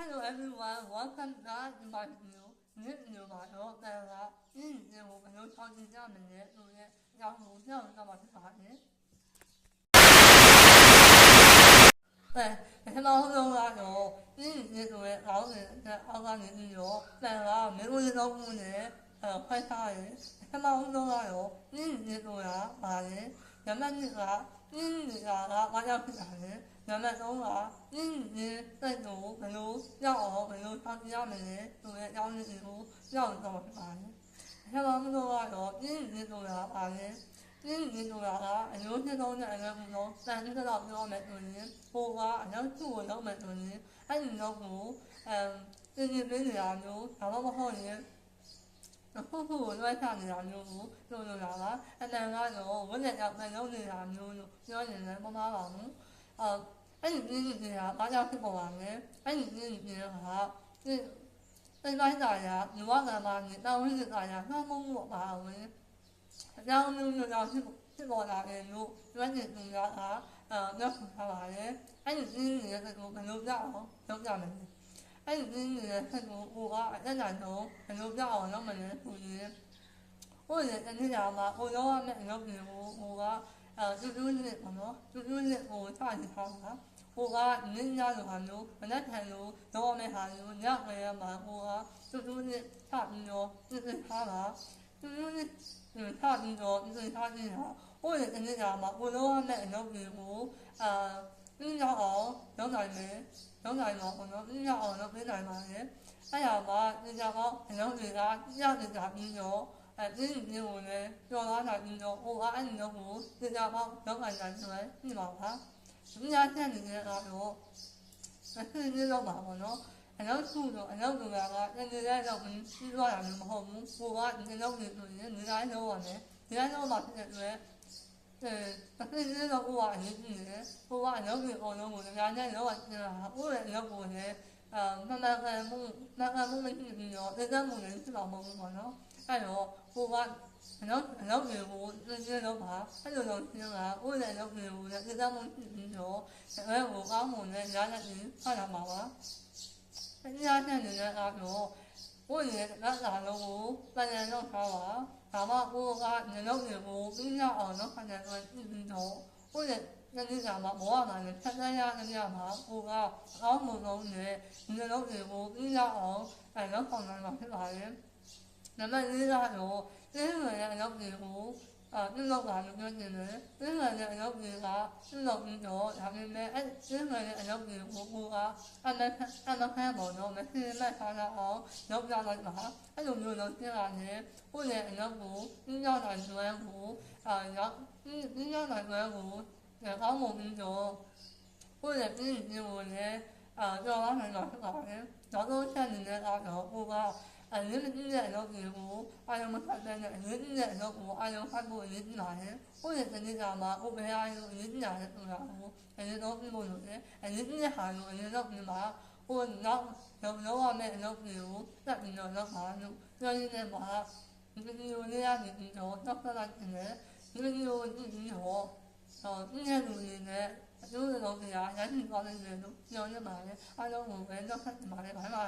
Hello everyone, welcome back to my new new new မှာတော့ပြန်လာအင်းဒီကိုဘယ်လိုချောင်းကြည့်ကြမလဲဆိုရဲအကြောင်းကိုပြောင်းတော့မှာဖြစ်ပါတယ်။အဲပထမဆုံးကတော့အင်းဒီကိုလည်းအောင်းနေတဲ့အောက်ကနေပြီးတော့ပြန်လာမေလို့ရတော့ဘူးနဲ့အဲဖိုက်ထားတယ်။ပထမဆုံးကတော့အင်းဒီကိုကပါလေ။ညမနစ်ကအင်းဒီကကဘာကြောင့်ဖြစ်တာလဲ။ ညမသုံးကအင်းဒီစိတ်ကိုဘယ်လိုရောက်အောင်ဘယ်လိုဆောင်ရမလဲဆိုရဲအကြောင်းလေးကိုရောက်တော့မှာဖြစ်ပါတယ်။ပထမဆုံးကတော့အင်းဒီကိုကပါလေ။ဒီဒီလိုလာအယုံနှစ်လုံးနဲ့အယုံနှစ်လုံးတန်တဲ့တော့ပြောမယ်ဆိုရင်ဟိုကအယုံသူ့ကိုလုံးမယ်ဆိုရင်အဲ့ဒီတော့ကိုအမ်ဒီဒီလေးနေရာမျိုးဒါမှမဟုတ်ရင်အခုခုကိုလွှဲချနေတာမျိုးကိုလုပ်လို့လာတာအတန်ကတော့ဝိညာဉ်ကြောင့်မလုံးနေတာမျိုးလို့ပြောရင်လည်းမမှားပါဘူး အဲအဲ့ဒီဒီဒီကဘာကြောင့်ဖြစ်ပေါ်လာလဲအဲ့ဒီဒီဒီကဒီဒီတိုင်းသားရလူဝကမှာနေတာဝိဇ္ဇာရနှမုံလို့ပါဝင်အကြောင်းမျိုးမျိုးကြောင့်ဖြစ်ဖြစ်ပေါ်လာတယ်လို့ကျွမ်းကျင်သူများကအဲပြောထားပါတယ်အဲ့ဒီအင်းနေတဲ့ကိုဘယ်လိုပြအောင်လုပ်ကြမလဲအဲ့ဒီအင်းနေတဲ့ဆက်ကိုဟိုကအတက်နိုင်တော့ဘယ် 呃，猪猪日什么？猪猪日我大你好啊！我啊，你家有寒流，我那寒流，然后没寒流，你要回来嘛？我啊，猪猪日大你哦，就是他嘛，猪猪日嗯大你哦，就是他进来，我也跟你讲嘛，我都外面很多比如呃，你家好，牛奶没，牛奶毛，我说你家好，牛奶毛耶，哎呀妈，你家好，很多比他，你家你家你哦。反正你给我们用拉小金钟，我把你的壶私家包小款拿出来，一毛八。什么家现你的老油？那是你老马我呢？俺老叔叔，俺老叔家个，那你家老们西装也没好，我把你老叔叔，你你家老我呢？你家老马是哪位？呃，那是你老姑啊，你是你，我把老叔我呢，我们家那老我是哪？我也老姑呢。呃，慢慢看，慢慢看，慢慢去旅游，人家某人是老某某呢，哎呦。 ကမှုမရှိဘူးရောဒါကမှလည်းဖြစ်တော့မဟုတ်ဘူးပေါ့နော်အဲ့တော့ကိုကအနောက်အနောက်တွေကိုသင်ကျတော့ပါအဲ့လိုတော့ကျင်းတာကိုရဲ့နောက်တွေကိုလည်းဒါကမှမရှိဘူးရောအဲကိုကောင်းမွန်တဲ့ညာနဲ့ဖတ်ရမှာပါအညာနဲ့နေတဲ့အားဖြင့်ကိုယ့်ရဲ့လက်စာလုံးကိုပြန်ရတော့ထားပါဒါမှကိုယ်ကညလုံးတွေကိုပြီးရအောင်လုပ်ခံတဲ့အတွက်ပြီးတော့ကိုယ့်ရဲ့ညနေကမှဘောရမှာနဲ့ဆက်ဆက်ရနေရမှာကိုကအောင်းမလုံးနဲ့ညလုံးတွေကိုပြီးရအောင်အဲလုပ်ဆောင် နိုင်မှာဖြစ်ပါတယ်နံပါတ်၄ကတော့တင်းဝင်ရဲ့အလုပ်တွေကိုအာဒီလောက်ကလည်းပြောနေတယ်တင်းဝင်ရဲ့အလုပ်တွေကဒီလောက်ပြီးတော့ဒါပေမဲ့အဲတင်းဝင်ရဲ့အလုပ်တွေကိုကိုကအမအမခံပေါ်တော့မသိမဲ့ခါတော့အောင်လုပ်ကြလိုက်ပါအဲ့လိုမျိုးလုပ်ပြလာတယ်ကိုယ့်ရဲ့အလုပ်ကိုညှိနှိုင်းနိုင်ကျွမ်းကိုအာရောက်ညှိနှိုင်းနိုင်ကျွမ်းကိုကောင်းမှုပြီးတော့ကိုယ့်ရဲ့ပြည်ပြည်ကိုလည်းအာကြောက်ရနိုင်တော့ဖြစ်ပါတယ်နောက်ဆုံးချက်အနေနဲ့ကတော့ကိုက အရင်ကတည်းကအလုပ်ကိုအာရုံမဆက်တဲ့အရင်ကတည်းကအလုပ်ကိုအာရုံဖတ်ဖို့အရေးကြီးပါတယ်။ကိုယ့်ရဲ့တနေ့ကမှဥပဒေအရအရေးကြီးတာလည်းဆိုတာကိုအရင်တော့ပြင်ဖို့လုပ်တယ်။အရင်ကတည်းကဟာလို့အရင်တော့ပြင်မှာဟိုနောက်တော့လောရမယ့်အလုပ်ကိုစက်ပြီးတော့လုပ်ပါလို့ပြောရင်းနဲ့မှာဒီလိုလေးရနေပြီးတော့တော့ဆက်လိုက်တယ်။ဒီလိုကြည့်ပြီးတော့တော့ဒီနေ့လူတွေနဲ့အကျိုးတော်ကရရရှိသွားတယ်လို့ပြောရပါတယ်။အားလုံးကိုပဲတော့ဆက်ပါတယ်ဘာမှ